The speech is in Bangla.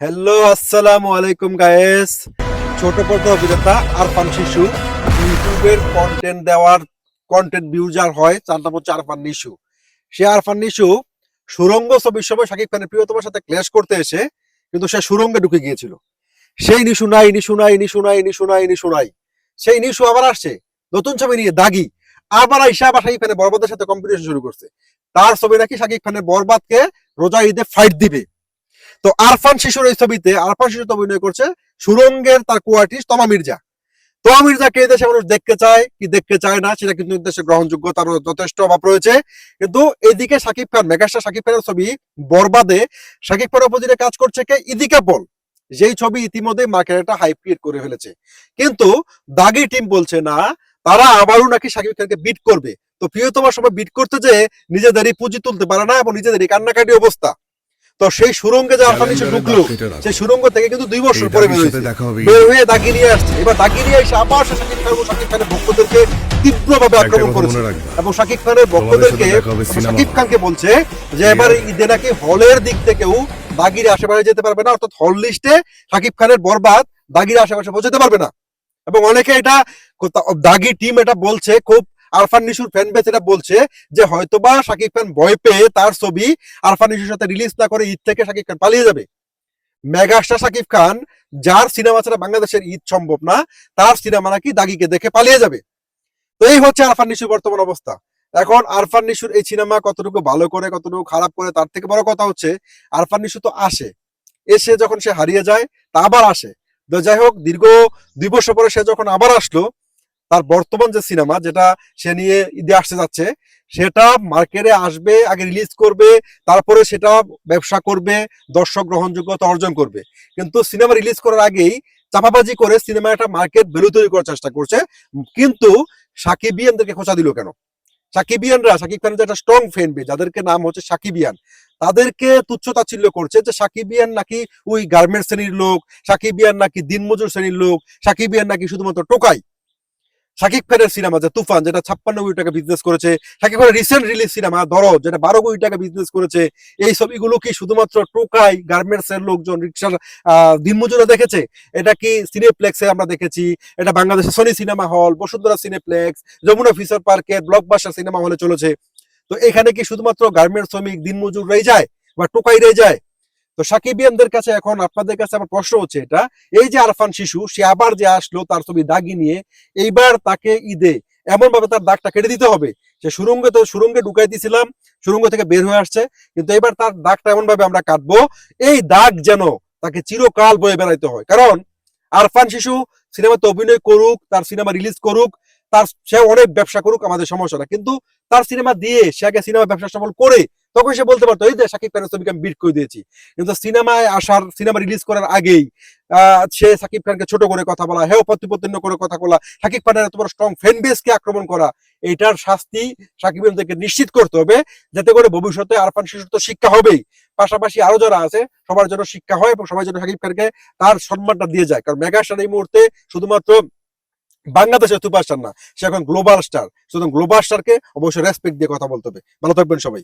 হ্যালো আসসালামু আলাইকুম গায়েস ছোট পর্দা অভিনেতা আরফান শিশু। ইউটিউবের কন্টেন্ট দেওয়ার কন্টেন্ট ভিউজার হয় তার নাম হচ্ছে আরফান নিশু। সে আরফান নিশু সুরঙ্গ ছবির সময় শাকিব খানের প্রিয়তমার সাথে ক্ল্যাশ করতে এসে কিন্তু সে সুরঙ্গে ঢুকে গিয়েছিল। সেই নিশু নাই নিশু নাই নিশু নাই নিশু নাই নিশু নাই। সেই নিশু আবার আসছে নতুন ছবি নিয়ে দাগি। আবার আইসা আবার শাকিব খানের বরবাদের সাথে কম্পিটিশন শুরু করছে। তার ছবি নাকি শাকিব খানের বরবাদকে রোজা ঈদে ফাইট দিবে। তো আরফান শিশুর এই ছবিতে, আরফান শিশু তো অভিনয় করছে, সুরঙ্গের তার কোয়ার্টিস্ট তমা মির্জা। তমা মির্জাকে এই দেশে মানুষ দেখতে চায়, কি দেখতে চায় না, সেটা কিন্তু দেশে গ্রহণযোগ্য তার যথেষ্ট অভাব রয়েছে। কিন্তু এদিকে শাকিব খান, মেগাস্টার শাকিব খানের ছবি বরবাদে, শাকিব খানের অপোজিটে কাজ করছে কে? ইদিকা পল। যেই ছবি ইতিমধ্যে মার্কেট একটা হাইপ ক্রিয়েট করে ফেলেছে। কিন্তু দাগি টিম বলছে, না, তারা আবারও নাকি শাকিব খানকে বিট করবে। তো প্রিয়তমার সময় বিট করতে যে নিজেদেরই পুঁজি তুলতে পারে না এবং নিজেদেরই কান্নাকাটি অবস্থা। তো সেই সুরঙ্গে যে আরফান নিশু ঢুকলো সেই সুরঙ্গ থেকে কিন্তু দুই বছর পরে বের হয়েছে। বের হয়ে দাগি নিয়ে আসছে। এবার দাগি নিয়ে এসে আবার সে শাকিব খান এবং শাকিব খানের ভক্তদেরকে তীব্রভাবে আক্রমণ করেছে। এবং শাকিব খানের ভক্তদেরকে শাকিব খানকে বলছে যে এবার ঈদে নাকি হলের দিক থেকেও দাগির আশেপাশে যেতে পারবে না অর্থাৎ হল লিস্টে শাকিব খানের বরবাদ দাগির আশেপাশে পৌঁছাতে পারবে না। এবং অনেকে এটা দাগি টিম এটা বলছে খুব আরফান নিশুর ফ্যান বেস এটা বলছে যে হয়তোবা শাকিব খান ভয় পেয়ে তার ছবি আরফান নিশুর সাথে রিলিজ না করে ঈদ থেকে শাকিব খান পালিয়ে যাবে। মেগাস্টার শাকিব খান, যার সিনেমা ছাড়া বাংলাদেশের ঈদ সম্ভব না, তার সিনেমা নাকি দাগিকে দেখে পালিয়ে যাবে। তো এই হচ্ছে আরফান নিশুর বর্তমান অবস্থা। এখন আরফান নিশুর এই সিনেমা কতটুকু ভালো করে, কতটুকু খারাপ করে, তার থেকে বড় কথা হচ্ছে আরফান নিশু তো আসে। এসে যখন সে হারিয়ে যায়, তা আবার আসে। তো যাই হোক, দীর্ঘ দুই বছর পরে সে যখন আবার আসলো তার বর্তমান যে সিনেমা যেটা সে নিয়ে ঈদে আসতে যাচ্ছে, সেটা মার্কেটে আসবে, আগে রিলিজ করবে, তারপরে সেটা ব্যবসা করবে, দর্শক গ্রহণযোগ্যতা অর্জন করবে। কিন্তু সিনেমা রিলিজ করার আগেই চাপাবাজি করে সিনেমা একটা মার্কেট ভ্যালু তৈরি করার চেষ্টা করছে। কিন্তু সাকিবিয়ানদেরকে খোঁচা দিল কেন? সাকিবিয়ানরা সাকিব খানের একটা স্ট্রং ফ্যান বেজ যাদেরকে নাম হচ্ছে সাকিবিয়ান তাদেরকে তুচ্ছ তাচ্ছিল্য করছে যে সাকিবিয়ান নাকি ওই গার্মেন্টস শ্রেণির লোক সাকিবিয়ান নাকি দিনমজুর শ্রেণির লোক সাকিবিয়ান নাকি শুধুমাত্র টোকাই। শাকিব খানের সিনেমা, যে তুফান, যেটা ছাপ্পান্ন কোটি টাকা বিজনেস করেছে শাকিব খানের রিসেন্ট রিলিজ সিনেমা দরদ যেটা বারো কোটি টাকা বিজনেস করেছে, এই ছবিগুলো কি শুধুমাত্র টোকাই গার্মেন্টস এর লোকজন, রিক্সার দিনমজুরা দেখেছে? এটা কি সিনেপ্লেক্সে আমরা দেখেছি, এটা বাংলাদেশের Sony cinema hall Bashundhara Cineplex Jamuna future পার্কে ব্লকবাস্টার সিনেমা হলে চলেছে। তো এখানে কি শুধুমাত্র গার্মেন্টস শ্রমিক দিনমজুর রয়ে যায়, বা টোকাই রয়ে যায়? তো সাকিবিয়ানদের কাছে এখন আপনাদের কাছে আমার প্রশ্ন হচ্ছে এটা, এই যে আরফান শিশু, সে আবার যে আসলো তার ছবি দাগি নিয়ে, এইবার তাকে ঈদে এমন ভাবে তার দাগটা কেটে দিতে হবে। সে সুরঙ্গে তো সুরঙ্গে ঢুকাই দিয়েছিলাম সুরঙ্গ থেকে বের হয়ে আসছে, কিন্তু এবার তার দাগটা এমন ভাবে আমরা কাটবো, এই দাগ যেন তাকে চিরকাল বয়ে বেড়াইতে হয়। কারণ আরফান শিশু সিনেমাতে অভিনয় করুক, তার সিনেমা রিলিজ করুক তার সে অনেক ব্যবসা করুক, আমাদের সমস্যা না। কিন্তু তার সিনেমা দিয়ে সে আগে সিনেমা ব্যবসা সফল করে তখন সে বলতে পারতো, এই যে সাকিব খানের ছবিকে আমি বিট করে দিয়েছি। কিন্তু সিনেমায় আসার, সিনেমা রিলিজ করার আগেই সে সাকিব খানকে ছোট করে কথা বলা হেও প্রতিপত্তিন্য করে কথা বলা, সাকিব খানের এত বড় স্ট্রং ফ্যান বেসকে আক্রমণ করা, এটার শাস্তি সাকিব খানকে নিশ্চিত করতে হবে, যাতে করে ভবিষ্যতে আরফান শিশুর তো শিক্ষা হবেই। পাশাপাশি আরও যারা আছে, সবার জন্য শিক্ষা হয় এবং সবাই যেন সাকিব খানকে তার সম্মানটা দিয়ে যায়। কারণ মেগাস্টার এই মুহূর্তে শুধুমাত্র বাংলাদেশের সুপারস্টার না, সে এখন গ্লোবাল স্টার সুতরাং গ্লোবাল স্টারকে অবশ্যই রেসপেক্ট দিয়ে কথা বলতে হবে। ভালো থাকবেন সবাই।